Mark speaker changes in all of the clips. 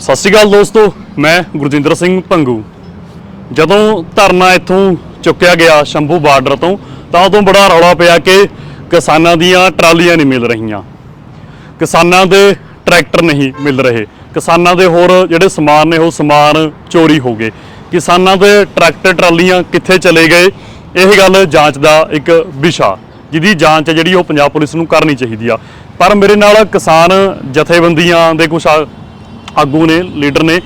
Speaker 1: ਸਤਿ ਸ਼੍ਰੀ ਅਕਾਲ ਦੋਸਤੋ, ਮੈਂ ਗੁਰਜਿੰਦਰ ਸਿੰਘ ਭੰਗੂ। ਜਦੋਂ ਧਰਨਾ ਇੱਥੋਂ ਚੁੱਕਿਆ ਗਿਆ ਸ਼ੰਭੂ ਬਾਰਡਰ ਤੋਂ, ਤਾਂ ਉਦੋਂ ਬੜਾ ਰੌਲਾ ਪਿਆ ਕਿ ਕਿਸਾਨਾਂ ਦੀਆਂ ਟਰਾਲੀਆਂ ਨਹੀਂ ਮਿਲ ਰਹੀਆਂ। ਕਿਸਾਨਾਂ ਦੇ ਟਰੈਕਟਰ ਨਹੀਂ ਮਿਲ ਰਹੇ। ਕਿਸਾਨਾਂ ਦੇ ਹੋਰ ਜਿਹੜੇ ਸਮਾਨ ਨੇ, ਉਹ ਸਮਾਨ ਚੋਰੀ ਹੋ ਗਏ। ਕਿਸਾਨਾਂ ਦੇ ਟਰੈਕਟਰ ਟਰਾਲੀਆਂ ਕਿੱਥੇ ਚਲੇ ਗਏ, ਇਹ ਗੱਲ ਜਾਂਚ ਦਾ ਇੱਕ ਵਿਸ਼ਾ, ਜਿਹਦੀ ਜਾਂਚ ਜਿਹੜੀ ਉਹ ਪੰਜਾਬ ਪੁਲਿਸ ਨੂੰ ਕਰਨੀ ਚਾਹੀਦੀ ਆ। ਪਰ ਮੇਰੇ ਨਾਲ ਕਿਸਾਨ ਜਥੇਬੰਦੀਆਂ ਦੇ ਕੁਝ ਆਗੂ ਨੇ, ਲੀਡਰ ਨੇ,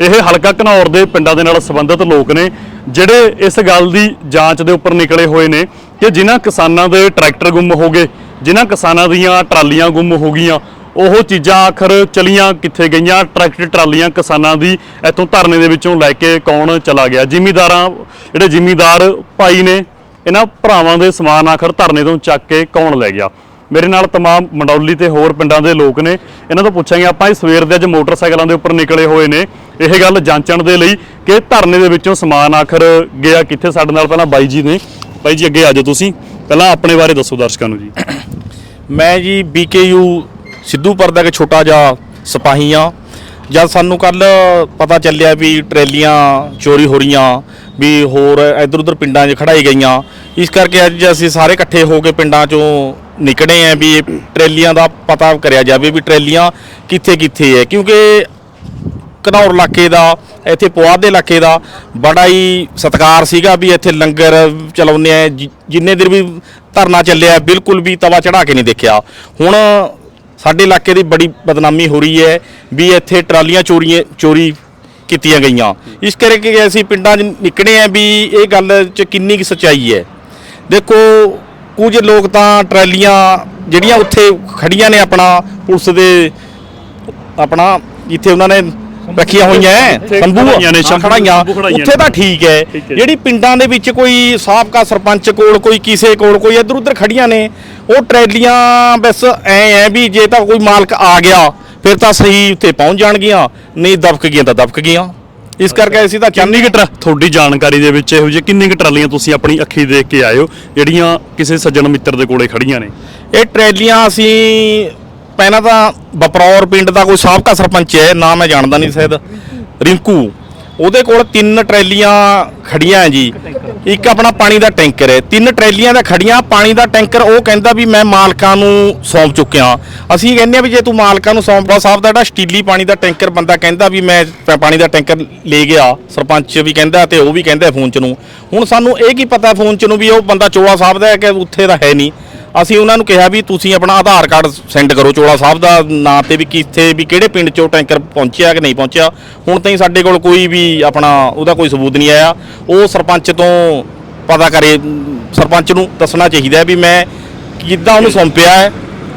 Speaker 1: ਇਹ ਹਲਕਾ ਘਨੌਰ ਦੇ ਪਿੰਡਾਂ ਦੇ ਨਾਲ ਸੰਬੰਧਿਤ ਲੋਕ ਨੇ, ਜਿਹੜੇ ਇਸ ਗੱਲ ਦੀ ਜਾਂਚ ਦੇ ਉੱਪਰ ਨਿਕਲੇ ਹੋਏ ਨੇ ਕਿ ਜਿਨ੍ਹਾਂ ਕਿਸਾਨਾਂ ਦੇ ਟਰੈਕਟਰ ਗੁੰਮ ਹੋ ਗਏ, ਜਿਨ੍ਹਾਂ ਕਿਸਾਨਾਂ ਦੀਆਂ ਟਰਾਲੀਆਂ ਗੁੰਮ ਹੋ ਗਈਆਂ, ਉਹ ਚੀਜ਼ਾਂ ਆਖਰ ਚਲੀਆਂ ਕਿੱਥੇ ਗਈਆਂ? ਟਰੈਕਟਰ ਟਰਾਲੀਆਂ ਕਿਸਾਨਾਂ ਦੀ ਇੱਥੋਂ ਧਰਨੇ ਦੇ ਵਿੱਚੋਂ ਲੈ ਕੇ ਕੌਣ ਚਲਾ ਗਿਆ? ਜ਼ਿਮੀਦਾਰਾਂ, ਜਿਹੜੇ ਜ਼ਿਮੀਦਾਰ ਭਾਈ ਨੇ, ਇਹਨਾਂ ਭਰਾਵਾਂ ਦੇ ਸਮਾਨ ਆਖਰ ਧਰਨੇ ਤੋਂ ਚੱਕ ਕੇ ਕੌਣ ਲੈ ਗਿਆ? ਮੇਰੇ ਨਾਲ तमाम ਮੰਡੌਲੀ ਤੇ ਹੋਰ ਪਿੰਡਾਂ ਦੇ ਲੋਕ ਨੇ ਇਹਨਾਂ ਤੋਂ ਪੁੱਛਾਂਗੇ ਆਪਾਂ ਇਸ ਸਵੇਰ ਦੇ ਅੱਜ ਮੋਟਰਸਾਈਕਲਾਂ ਦੇ ਉੱਪਰ ਨਿਕਲੇ ਹੋਏ ਨੇ ਇਹ ਗੱਲ ਜਾਂਚਣ ਦੇ ਲਈ ਕਿ ਧਰਨੇ ਦੇ ਵਿੱਚੋਂ ਸਮਾਨ ਆਖਰ ਗਿਆ ਕਿੱਥੇ ਸਾਡੇ ਨਾਲ ਪਹਿਲਾਂ ਬਾਈ ਜੀ ਨੇ ਬਾਈ ਜੀ ਅੱਗੇ ਆ ਜਾਓ ਤੁਸੀਂ ਪਹਿਲਾਂ ਆਪਣੇ ਬਾਰੇ ਦੱਸੋ ਦਰਸ਼ਕਾਂ ਨੂੰ ਜੀ
Speaker 2: ਮੈਂ ਜੀ ਬੀਕੇਯੂ ਸਿੱਧੂਪੁਰ ਦਾ ਇੱਕ ਛੋਟਾ ਜਿਹਾ ਸਿਪਾਹੀ ਆ ਜਦ ਸਾਨੂੰ ਕੱਲ ਪਤਾ ਚੱਲਿਆ ਵੀ ਟਰੇਲੀਆਂ ਚੋਰੀ ਹੋ ਰਹੀਆਂ ਵੀ ਹੋਰ ਇਧਰ ਉਧਰ ਪਿੰਡਾਂ 'ਚ ਖੜਾਈ ਗਈਆਂ ਇਸ ਕਰਕੇ ਅੱਜ ਅਸੀਂ ਸਾਰੇ ਇਕੱਠੇ ਹੋ ਕੇ ਪਿੰਡਾਂ 'ਚੋਂ ਨਿਕਲੇ ਆ ਵੀ ਟਰੈਲੀਆਂ ਦਾ ਪਤਾ ਕਰਿਆ ਜਾਵੇ ਵੀ ਟਰੈਲੀਆਂ ਕਿੱਥੇ ਕਿੱਥੇ ਹੈ ਕਿਉਂਕਿ ਘਨੌਰ ਇਲਾਕੇ ਦਾ, ਇੱਥੇ ਪੁਆਧ ਦੇ ਇਲਾਕੇ ਦਾ ਬੜਾ ਹੀ ਸਤਿਕਾਰ ਸੀਗਾ ਵੀ ਇੱਥੇ ਲੰਗਰ ਚਲਾਉਂਦੇ ਆ। ਜਿ- ਜਿੰਨੇ ਦਿਨ ਵੀ ਧਰਨਾ ਚੱਲਿਆ, ਬਿਲਕੁਲ ਵੀ ਤਵਾ ਚੜਾ ਕੇ ਨਹੀਂ ਦੇਖਿਆ। ਹੁਣ ਸਾਡੇ ਇਲਾਕੇ ਦੀ ਬੜੀ ਬਦਨਾਮੀ ਹੋ ਰਹੀ ਹੈ ਵੀ ਇੱਥੇ ਟਰਾਲੀਆਂ ਚੋਰੀਆਂ ਚੋਰੀ ਕੀਤੀਆਂ ਗਈਆਂ। ਇਸ ਕਰਕੇ ਅਸੀਂ ਪਿੰਡਾਂ 'ਚ ਨਿਕਲੇ ਆ ਵੀ ਇਹ ਗੱਲ 'ਚ ਕਿੰਨੀ ਕੁ ਸੱਚਾਈ ਹੈ। ਦੇਖੋ ਕੁਝ ਲੋਕ ਤਾਂ ਟਰਾਲੀਆਂ ਜਿਹੜੀਆਂ ਉੱਥੇ ਖੜੀਆਂ ਨੇ ਆਪਣਾ ਪੁਲਿਸ ਦੇ ਆਪਣਾ ਜਿੱਥੇ ਉਹਨਾਂ ਨੇ ਰੱਖੀਆਂ ਹੋਈਆਂ ਐ
Speaker 1: ਇੱਥੇ
Speaker 2: ਸੰਭੂ
Speaker 1: ਖੜਾਈਆਂ ਨੇ,
Speaker 2: ਹਾਂ,
Speaker 1: ਸ਼ੰਭੂ
Speaker 2: ਖੜਾਈਆਂ। ਉੱਥੇ ਤਾਂ ਠੀਕ ਹੈ
Speaker 1: ਠੀਕ ਹੈ।
Speaker 2: ਜਿਹੜੀ ਪਿੰਡਾਂ ਦੇ ਵਿੱਚ ਕੋਈ ਸਾਬਕਾ ਸਰਪੰਚ ਕੋਲ ਕੋਈ ਕਿਸੇ ਕੋਲ ਕੋਈ ਇੱਧਰ ਉੱਧਰ ਖੜੀਆਂ ਨੇ ਉਹ ਟਰੈਲੀਆਂ ਬਸ ਐ ਐ ਵੀ ਜੇ ਤਾਂ ਕੋਈ ਮਾਲਕ ਆ ਗਿਆ ਫਿਰ ਤਾਂ ਸਹੀ ਉੱਥੇ ਪਹੁੰਚ ਜਾਣਗੀਆਂ ਨਹੀਂ ਦਬਕ ਗਈਆਂ ਤਾਂ ਦਬਕ ਗਈਆਂ ਇਸ ਕਰਕੇ ਅਸੀਂ ਤਾਂ
Speaker 1: ਕਿੰਨੀ ਕੁ ਟਰਾ- ਤੁਹਾਡੀ ਜਾਣਕਾਰੀ ਦੇ ਵਿੱਚ ਇਹੋ ਜਿਹੇ ਕਿੰਨੀ ਕੁ ਟਰਾਲੀਆਂ ਤੁਸੀਂ ਆਪਣੀ ਅੱਖੀ ਦੇਖ ਕੇ ਹੋ ਜਿਹੜੀਆਂ ਕਿਸੇ ਸੱਜਣ ਮਿੱਤਰ ਦੇ ਕੋਲੇ ਖੜੀਆਂ ਨੇ?
Speaker 2: ਇਹ ਟਰੈਲੀਆਂ ਅਸੀਂ ਪਹਿਲਾਂ ਤਾਂ ਬਪਰੌਰ ਪਿੰਡ ਦਾ ਕੋਈ ਸਾਬਕਾ ਸਰਪੰਚ ਹੈ ਨਾਮ ਮੈਂ ਜਾਣਦਾ ਨਹੀਂ ਸ਼ਾਇਦ। ਰਿੰਕੂ। ਉਹਦੇ ਕੋਲ ਤਿੰਨ ਟਰੈਲੀਆਂ ਖੜੀਆਂ ਹੈ ਜੀ। ਇੱਕ ਆਪਣਾ ਪਾਣੀ ਦਾ ਟੈਂਕਰ ਹੈ। ਤਿੰਨ ਟਰੈਲੀਆਂ ਦਾ ਖੜੀਆਂ, ਪਾਣੀ ਦਾ ਟੈਂਕਰ, ਉਹ ਕਹਿੰਦਾ ਵੀ ਮੈਂ ਮਾਲਕਾਂ ਨੂੰ ਸੌਂਪ ਚੁੱਕਿਆ। ਅਸੀਂ ਕਹਿੰਦੇ ਆ ਵੀ ਜੇ ਤੂੰ ਮਾਲਕਾਂ ਨੂੰ ਸੌਂਪਦਾ ਸਾਹਿਬ ਦਾ ਜਿਹੜਾ ਸਟੀਲੀ ਪਾਣੀ ਦਾ ਟੈਂਕਰ ਬੰਦਾ ਕਹਿੰਦਾ ਵੀ ਮੈਂ ਪਾਣੀ ਦਾ ਟੈਂਕਰ ਲੈ ਗਿਆ, ਸਰਪੰਚ ਵੀ ਕਹਿੰਦਾ ਤੇ ਉਹ ਵੀ ਕਹਿੰਦਾ ਫੋਨ ਚ ਨੂੰ। ਹੁਣ ਸਾਨੂੰ ਇਹ ਕੀ ਪਤਾ ਫੋਨ ਚ ਨੂੰ ਵੀ ਉਹ ਬੰਦਾ ਚੋਲਾ ਸਾਹਿਬ ਦਾ ਹੈ ਕਿ ਉੱਥੇ ਦਾ ਹੈ ਨਹੀਂ। ਅਸੀਂ ਉਹਨਾਂ ਨੂੰ ਕਿਹਾ ਵੀ ਤੁਸੀਂ ਆਪਣਾ ਆਧਾਰ ਕਾਰਡ ਸੈਂਡ ਕਰੋ, ਚੋਲਾ ਸਾਹਿਬ ਦਾ ਨਾਂ ਤੇ ਵੀ ਕਿੱਥੇ, ਵੀ ਕਿਹੜੇ ਪਿੰਡ ਚੋਂ ਟੈਂਕਰ ਪਹੁੰਚਿਆ ਕਿ ਨਹੀਂ ਪਹੁੰਚਿਆ। ਹੁਣ ਤਾਈਂ ਸਾਡੇ ਕੋਲ ਕੋਈ ਵੀ ਆਪਣਾ ਉਹਦਾ ਕੋਈ ਸਬੂਤ ਨਹੀਂ ਆਇਆ। ਉਹ ਸਰਪੰਚ ਤੋਂ ਪਤਾ ਕਰੇ, ਸਰਪੰਚ ਨੂੰ ਦੱਸਣਾ ਚਾਹੀਦਾ ਵੀ ਮੈਂ ਕਿੱਦਾਂ ਉਹਨੂੰ ਸੌਂਪਿਆ ਹੈ।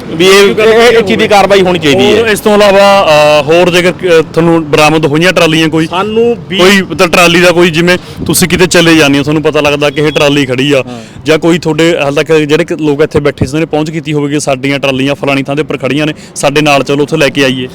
Speaker 2: ਵੀ ਇਹ ਇਹ- ਚੀਜ਼ ਦੀ ਕਾਰਵਾਈ ਹੋਣੀ ਚਾਹੀਦੀ ਹੈ।
Speaker 1: ਇਸ ਤੋਂ ਇਲਾਵਾ ਹੋਰ ਜੇਕਰ ਤੁਹਾਨੂੰ ਬਰਾਮਦ ਹੋਈਆਂ ਟਰਾਲੀਆਂ ਕੋਈ?
Speaker 2: ਸਾਨੂੰ
Speaker 1: ਕੋਈ ਮਤਲਬ ਟਰਾਲੀ ਦਾ ਕੋਈ ਜਿਵੇਂ ਤੁਸੀਂ ਕਿਤੇ ਚਲੇ ਜਾਂਦੇ ਹੋ ਤੁਹਾਨੂੰ ਪਤਾ ਲੱਗਦਾ ਕਿ ਇਹ ਟਰਾਲੀ ਖੜੀ ਆ। ਜਾਂ ਕੋਈ ਤੁਹਾਡੇ ਹਾਲ ਤੱਕ ਜਿਹੜੇ ਲੋਕ ਇੱਥੇ ਬੈਠੇ ਸੀ ਉਹਨੇ ਪਹੁੰਚ ਕੀਤੀ ਹੋਵੇਗੀ ਸਾਡੀਆਂ ਟਰਾਲੀਆਂ ਫਲਾਣੀ ਥਾਂ ਦੇ ਉੱਪਰ ਖੜੀਆਂ ਨੇ ਸਾਡੇ ਨਾਲ ਚਲੋ ਉੱਥੇ ਲੈ ਕੇ ਆਈਏ।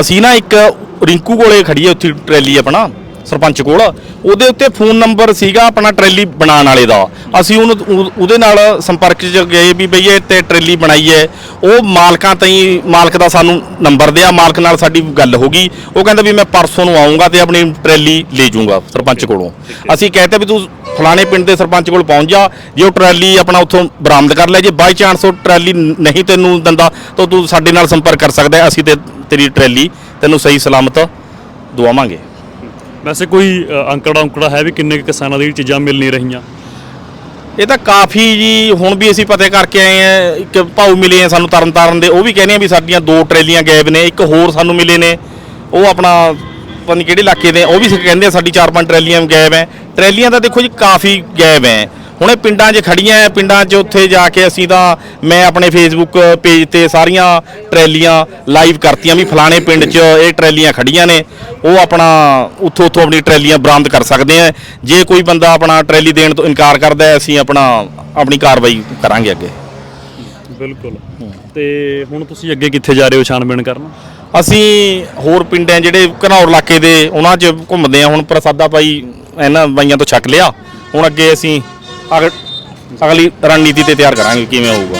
Speaker 2: ਅਸੀਂ ਨਾ ਇੱਕ ਰਿੰਕੂ ਕੋਲੇ ਖੜੀ ਹੈ ਉੱਥੇ ਟਰੈਲੀ ਆਪਣਾ। ਸਰਪੰਚ ਕੋਲ। ਉਹਦੇ ਉੱਤੇ ਫੋਨ ਨੰਬਰ ਸੀਗਾ ਆਪਣਾ ਟਰੈਲੀ ਬਣਾਉਣ ਵਾਲੇ ਦਾ। ਅਸੀਂ ਉਹਨੂੰ ਉਹਦੇ ਨਾਲ ਸੰਪਰਕ 'ਚ ਗਏ ਵੀ ਬਈ ਇਹ ਤੇ ਟਰੈਲੀ ਬਣਾਈ ਹੈ ਉਹ ਮਾਲਕਾਂ ਤਾਈ, ਮਾਲਕ ਦਾ ਸਾਨੂੰ ਨੰਬਰ ਦਿਆ। ਮਾਲਕ ਨਾਲ ਸਾਡੀ ਗੱਲ ਹੋ ਗਈ। ਉਹ ਕਹਿੰਦਾ ਵੀ ਮੈਂ ਪਰਸੋਂ ਨੂੰ ਆਉਂਗਾ ਤੇ ਆਪਣੀ ਟਰੈਲੀ ਲੈ ਜਾਊਂਗਾ ਸਰਪੰਚ ਕੋਲੋਂ। ਅਸੀਂ ਕਹਤੇ ਵੀ ਤੂੰ ਫਲਾਣੇ ਪਿੰਡ ਦੇ ਸਰਪੰਚ ਕੋਲ ਪਹੁੰਚ ਜਾ। ਜੇ ਉਹ ਟਰੈਲੀ ਆਪਣਾ ਉੱਥੋਂ ਬਰਾਮਦ ਕਰ ਲੈ। ਜੇ ਬਾਈ ਚਾਂਸ ਉਹ ਟਰੈਲੀ ਨਹੀਂ ਤੈਨੂੰ ਦਿੰਦਾ, ਤਾਂ ਤੂੰ ਸਾਡੇ ਨਾਲ ਸੰਪਰਕ ਕਰ ਸਕਦਾ। ਅਸੀਂ ਤੇ ਤੇਰੀ ਟਰੈਲੀ ਤੈਨੂੰ ਸਹੀ ਸਲਾਮਤ ਦਵਾਵਾਂਗੇ।
Speaker 1: ਵੈਸੇ ਕੋਈ ਅੰਕੜਾ ਅੰਕੜਾ ਹੈ ਵੀ ਕਿੰਨੇ ਕੁ ਕਿਸਾਨਾਂ ਦੀ ਚੀਜ਼ਾਂ ਮਿਲ ਨਹੀਂ ਰਹੀਆਂ?
Speaker 2: ਇਹ ਤਾਂ ਕਾਫੀ ਜੀ, ਹੁਣ ਵੀ ਅਸੀਂ ਪਤਾ ਕਰਕੇ ਆਏ ਆ ਇੱਕ ਭਾਊ ਮਿਲੇ ਆ ਸਾਨੂੰ ਤਰਨ ਤਾਰਨ ਦੇ, ਉਹ ਵੀ ਕਹਿੰਦੇ ਆ ਵੀ ਸਾਡੀਆਂ ਦੋ ਟਰੈਲੀਆਂ ਗਾਇਬ ਨੇ, ਇੱਕ ਹੋਰ ਸਾਨੂੰ ਮਿਲੇ ਨੇ, ਉਹ ਆਪਣਾ ਪਤਾ ਨਹੀਂ ਕਿਹੜੇ ਇਲਾਕੇ ਦੇ ਉਹ ਵੀ ਕਹਿੰਦੇ ਆ ਸਾਡੀ ਚਾਰ ਪੰਜ ਟਰੈਲੀਆਂ ਗਾਇਬ ਹੈ ਟਰੈਲੀਆਂ ਤਾਂ ਦੇਖੋ ਜੀ ਕਾਫੀ ਗਾਇਬ ਹੈ ਹੁਣ ਇਹ ਪਿੰਡਾਂ 'ਚ ਖੜੀਆਂ ਐ ਪਿੰਡਾਂ 'ਚ ਉੱਥੇ ਜਾ ਕੇ ਅਸੀਂ ਤਾਂ ਮੈਂ ਆਪਣੇ ਫੇਸਬੁੱਕ ਪੇਜ ਤੇ ਸਾਰੀਆਂ ਟਰੈਲੀਆਂ ਲਾਈਵ ਕਰਤੀਆਂ ਵੀ ਫਲਾਣੇ ਪਿੰਡ 'ਚ ਇਹ ਟਰੈਲੀਆਂ ਖੜੀਆਂ ਨੇ ਉਹ ਆਪਣਾ ਉੱਥੋਂ ਉੱਥੋਂ ਆਪਣੀ ਟਰੈਲੀਆਂ ਬਰਾਮਦ ਕਰ ਸਕਦੇ ਆ ਜੇ ਕੋਈ ਬੰਦਾ ਆਪਣਾ ਟਰੈਲੀ ਦੇਣ ਤੋਂ ਇਨਕਾਰ ਕਰਦਾ ਹੈ ਅਸੀਂ ਆਪਣਾ ਆਪਣੀ ਕਾਰਵਾਈ ਕਰਾਂਗੇ ਅੱਗੇ।
Speaker 1: ਬਿਲਕੁਲ। ਤੇ ਹੁਣ ਤੁਸੀਂ ਅੱਗੇ ਕਿੱਥੇ ਜਾ ਰਹੇ ਹੋ ਛਾਨਬੀਣ ਕਰਨ?
Speaker 2: ਅਸੀਂ ਹੋਰ ਪਿੰਡਾਂ ਜਿਹੜੇ ਘਨੌਰ ਇਲਾਕੇ ਦੇ ਉਹਨਾਂ 'ਚ ਘੁੰਮਦੇ ਆ। ਹੁਣ ਪ੍ਰਸਾਦਾ ਭਾਈ ਇਹਨਾਂ ਬਾਈਆਂ ਤੋਂ ਛੱਕ ਲਿਆ। ਹੁਣ ਅੱਗੇ ਅਸੀਂ ਅਗ- ਅਗਲੀ ਰਣਨੀਤੀ ਤੇ ਤਿਆਰ ਕਰਾਂਗੇ ਕਿਵੇਂ ਹੋਊਗਾ।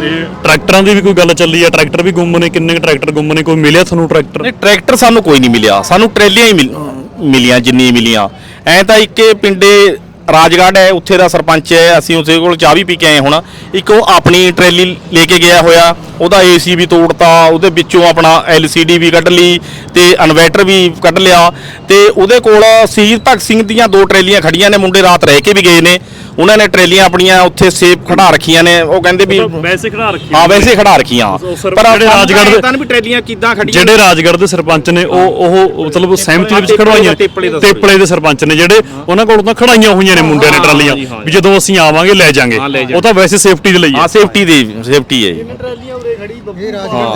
Speaker 1: ਤੇ ਟਰੈਕਟਰਾਂ ਦੀ ਵੀ ਕੋਈ ਗੱਲ ਚੱਲੀ ਆ? ਟਰੈਕਟਰ ਵੀ ਗੁੰਮ ਨੇ ਕਿੰਨੇ ਕੁ ਟਰੈਕਟਰ ਗੁੰਮ ਨੇ? ਕੋਈ ਮਿਲਿਆ ਤੁਹਾਨੂੰ ਟਰੈਕਟਰ?
Speaker 2: ਨਹੀਂ ਟਰੈਕਟਰ ਸਾਨੂੰ ਕੋਈ ਨਹੀਂ ਮਿਲਿਆ। ਸਾਨੂੰ ਟਰੇਲੀਆਂ ਹੀ ਮਿਲ- ਮਿਲੀਆਂ ਜਿੰਨੀ ਮਿਲੀਆਂ। ਐ ਤਾਂ ਇੱਕੇ ਪਿੰਡੇ ਰਾਜਗੜ੍ਹ ਹੈ, ਉੱਥੇ ਦਾ ਸਰਪੰਚ ਹੈ, ਅਸੀਂ ਉਸੇ ਕੋਲ ਚਾਹ ਵੀ ਪੀ ਕੇ ਆਏ ਹੁਣ। ਇੱਕ ਉਹ ਆਪਣੀ ਟਰੇਲੀ ਲੈ ਕੇ ਗਿਆ ਹੋਇਆ, ਉਹਦਾ ਏਸੀ ਵੀ ਤੋੜਤਾ, ਉਹਦੇ ਵਿੱਚੋਂ ਆਪਣਾ LCD ਵੀ ਕੱਢ ਲਈ ਤੇ ਇਨਵਰਟਰ ਵੀ ਕੱਢ ਲਿਆ ਤੇ ਉਹਦੇ ਕੋਲ ਸ਼ਹੀਦ ਭਗਤ ਸਿੰਘ ਦੀਆਂ ਦੋ ਟਰੇਲੀਆਂ ਖੜੀਆਂ ਨੇ, ਮੁੰਡੇ ਰਾਤ ਰਹਿ ਕੇ ਵੀ ਗਏ ਨੇ। ਉਹਨਾਂ ਨੇ ਟਰੇਲੀਆਂ ਆਪਣੀਆਂ ਉੱਥੇ ਸੇਫ ਖੜਾ ਰੱਖੀਆਂ ਨੇ ਉਹ ਕਹਿੰਦੇ ਵੀ
Speaker 1: ਵੈਸੇ ਖੜਾ ਰੱਖੀ
Speaker 2: ਹਾਂ ਵੈਸੇ ਖੜਾ ਰੱਖੀਆਂ। ਪਰ
Speaker 1: ਜਿਹੜੇ ਰਾਜਗੜ੍ਹ ਦੇ-
Speaker 2: ਤਾਂ ਵੀ ਟਰੇਲੀਆਂ ਕਿੱਦਾਂ ਖੜੀਆਂ
Speaker 1: ਜਿਹੜੇ ਰਾਜਗੜ੍ਹ ਦੇ ਸਰਪੰਚ ਨੇ ਉਹ ਉਹ ਮਤਲਬ ਸਹਿਮਤੀ ਦੇ ਵਿੱਚ ਖੜਵਾਈਆਂ।
Speaker 2: ਤੇਪਲੇ ਦਾ
Speaker 1: ਸਰਪੰਚ ਨੇ ਜਿਹੜੇ ਉਹਨਾਂ ਕੋਲ ਤਾਂ ਖੜਾਈਆਂ ਹੋਈਆਂ ਨੇ ਮੁੰਡਿਆਂ ਨੇ ਟਰਾਲੀਆਂ। ਵੀ ਜਦੋਂ ਅਸੀਂ ਆਵਾਂਗੇ ਲੈ ਜਾਾਂਗੇ। ਉਹ ਤਾਂ ਵੈਸੇ ਸੇਫਟੀ ਦੇ ਲਈ ਹੈ।
Speaker 2: ਹਾਂ ਸੇਫਟੀ ਦੀ ਸੇਫਟੀ ਹੈ ਜੀ।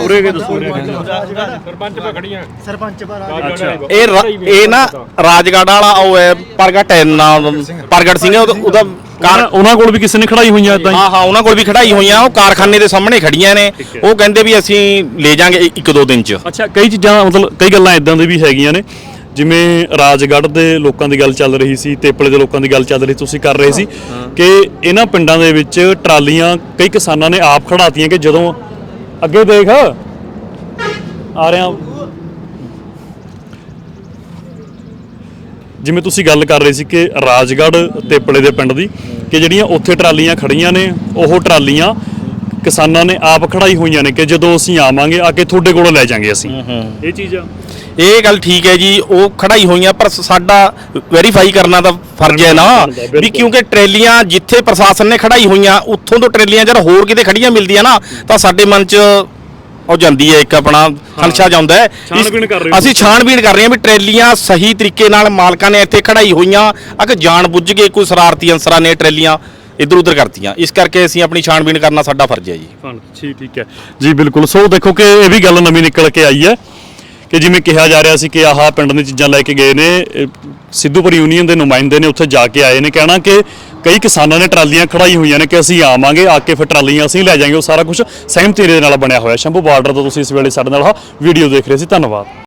Speaker 1: ਉਰੇ ਕੇ ਦੱਸੋ
Speaker 3: ਸਰਪੰਚ ਪਰ
Speaker 1: ਅੱਛਾ।
Speaker 2: ਇਹ ਰਾ- ਇਹ ਨਾ ਰਾਜਗੜ੍ਹ ਵਾਲਾ ਉਹ ਹੈ ਪ੍ਰਗਟ ਹੈ ਨਾਮ ਪ੍ਰਗਟ ਸਿੰਘ। ਉਹਦਾ ਕਾਰ
Speaker 1: ਉਹਨਾਂ ਕੋਲ ਵੀ ਕਿਸੇ ਨੇ ਖੜਾਈ ਹੋਈਆਂ ਇਦਾਂ ਹੀ?
Speaker 2: ਹਾਂ ਹਾਂ ਉਹਨਾਂ ਕੋਲ ਵੀ ਖੜਾਈ ਹੋਈਆਂ। ਉਹ ਕਾਰਖਾਨੇ ਦੇ ਸਾਹਮਣੇ ਖੜੀਆਂ ਨੇ। ਉਹ ਕਹਿੰਦੇ ਵੀ ਅਸੀਂ ਲੈ ਜਾਾਂਗੇ ਇੱਕ ਦੋ ਦਿਨ ਚ।
Speaker 1: ਅੱਛਾ ਕਈ ਚੀਜ਼ਾਂ ਮਤਲਬ ਕਈ ਗੱਲਾਂ ਇਦਾਂ ਦੀ ਵੀ ਹੈਗੀਆਂ ਨੇ। ਜਿਵੇਂ ਰਾਜਗੜ੍ਹ ਦੇ ਲੋਕਾਂ ਦੀ ਗੱਲ ਚੱਲ ਰਹੀ ਸੀ ਤੇਪਲੇ ਦੇ ਲੋਕਾਂ ਦੀ ਗੱਲ ਚੱਲ ਰਹੀ ਤੁਸੀਂ ਕਰ ਰਹੇ ਸੀ ਕਿ ਇਹਨਾਂ ਪਿੰਡਾਂ ਦੇ ਵਿੱਚ ਟਰਾਲੀਆਂ ਕਈ ਕਿਸਾਨਾਂ ਨੇ ਆਪ ਖੜਾਤੀਆਂ ਕਿ ਜਦੋਂ ਅੱਗੇ ਦੇਖ। ਆ ਰਿਹਾ ਜਿਵੇਂ ਤੁਸੀਂ ਗੱਲ ਕਰ ਰਹੇ ਸੀ ਕਿ ਰਾਜਗੜ੍ਹ ਤੇਪਲੇ ਦੇ ਪਿੰਡ ਦੀ ਕਿ ਜਿਹੜੀਆਂ ਉੱਥੇ ਟਰਾਲੀਆਂ ਖੜੀਆਂ ਨੇ ਉਹ ਟਰਾਲੀਆਂ ਕਿਸਾਨਾਂ ਨੇ ਆਪ ਖੜਾਈ ਹੋਈਆਂ ਨੇ ਕਿ ਜਦੋਂ ਅਸੀਂ ਆਵਾਂਗੇ ਆ ਕੇ ਤੁਹਾਡੇ ਕੋਲੋਂ ਲੈ ਜਾਾਂਗੇ ਅਸੀਂ। ਇਹ ਚੀਜ਼ ਆ।
Speaker 2: ਇਹ ਗੱਲ ਠੀਕ ਹੈ ਜੀ ਉਹ ਖੜਾਈ ਹੋਈਆਂ ਪਰ ਸਾਡਾ ਵੈਰੀਫਾਈ ਕਰਨਾ ਤਾਂ ਫਰਜ਼ ਹੈ ਨਾ। ਵੀ ਕਿਉਂਕਿ ਟਰੇਲੀਆਂ ਜਿੱਥੇ ਪ੍ਰਸ਼ਾਸਨ ਨੇ ਖੜਾਈ ਹੋਈਆਂ ਉੱਥੋਂ ਤੋਂ ਟਰੇਲੀਆਂ ਜਦ ਹੋਰ ਕਿਤੇ ਖੜੀਆਂ ਮਿਲਦੀਆਂ ਨਾ ਤਾਂ ਸਾਡੇ ਮਨ 'ਚ ਉਹ ਜਾਂਦੀ ਹੈ ਇੱਕ ਆਪਣਾ ਖਲਸ਼ਾ ਜਾਂਦਾ ਹੈ।
Speaker 1: ਛਾਣਬੀਣ ਕਰ ਰਹੇ ਹੋ
Speaker 2: ਅਸੀਂ ਛਾਣਬੀਣ ਕਰ ਰਹੇ ਹਾਂ ਵੀ ਟਰੇਲੀਆਂ ਸਹੀ ਤਰੀਕੇ ਨਾਲ ਮਾਲਕਾਂ ਨੇ ਇੱਥੇ ਖੜਾਈ ਹੋਈਆਂ ਅਗ ਜਾਣ ਬੁੱਝ ਕੇ ਕੋਈ ਸ਼ਰਾਰਤੀ ਅਨਸਰਾਂ ਨੇ ਟਰੇਲੀਆਂ ਇੱਧਰ ਉੱਧਰ ਕਰਤੀਆਂ। ਇਸ ਕਰਕੇ ਅਸੀਂ ਆਪਣੀ ਛਾਣਬੀਣ ਕਰਨਾ ਸਾਡਾ ਫਰਜ਼ ਹੈ ਜੀ।
Speaker 1: ਠੀਕ ਠੀਕ ਹੈ। ਜੀ ਬਿਲਕੁਲ। ਸੋ ਦੇਖੋ ਕਿ ਇਹ ਵੀ ਗੱਲ ਨਵੀਂ ਨਿਕਲ ਕੇ ਆਈ ਹੈ ਕਿ ਜਿਵੇਂ ਕਿਹਾ ਜਾ ਰਿਹਾ ਸੀ ਕਿ ਆਹ ਪਿੰਡ ਦੀਆਂ ਚੀਜ਼ਾਂ ਲੈ ਕੇ ਗਏ ਨੇ ਇਹ ਸਿੱਧੂਪੁਰ ਯੂਨੀਅਨ ਦੇ ਨੁਮਾਇੰਦੇ ਨੇ ਉੱਥੇ ਜਾ ਕੇ ਆਏ ਨੇ, ਕਹਿਣਾ ਕਿ ਕਈ ਕਿਸਾਨਾਂ ਨੇ ਟਰਾਲੀਆਂ ਖੜਾਈ ਹੋਈਆਂ ਨੇ ਕਿ ਅਸੀਂ ਆਵਾਂਗੇ, ਆ ਕੇ ਫਿਰ ਟਰਾਲੀਆਂ ਅਸੀਂ ਲੈ ਜਾਾਂਗੇ ਉਹ ਸਾਰਾ ਕੁਝ ਸਹਿਮਤੀ ਦੇ ਨਾਲ ਬਣਿਆ ਹੋਇਆ। ਸ਼ੰਭੂ ਬਾਰਡਰ ਤੋਂ ਤੁਸੀਂ ਇਸ ਵੇਲੇ ਸਾਡੇ ਨਾਲ ਆਹ ਵੀਡੀਓ ਦੇਖ ਰਹੇ ਸੀ, ਧੰਨਵਾਦ।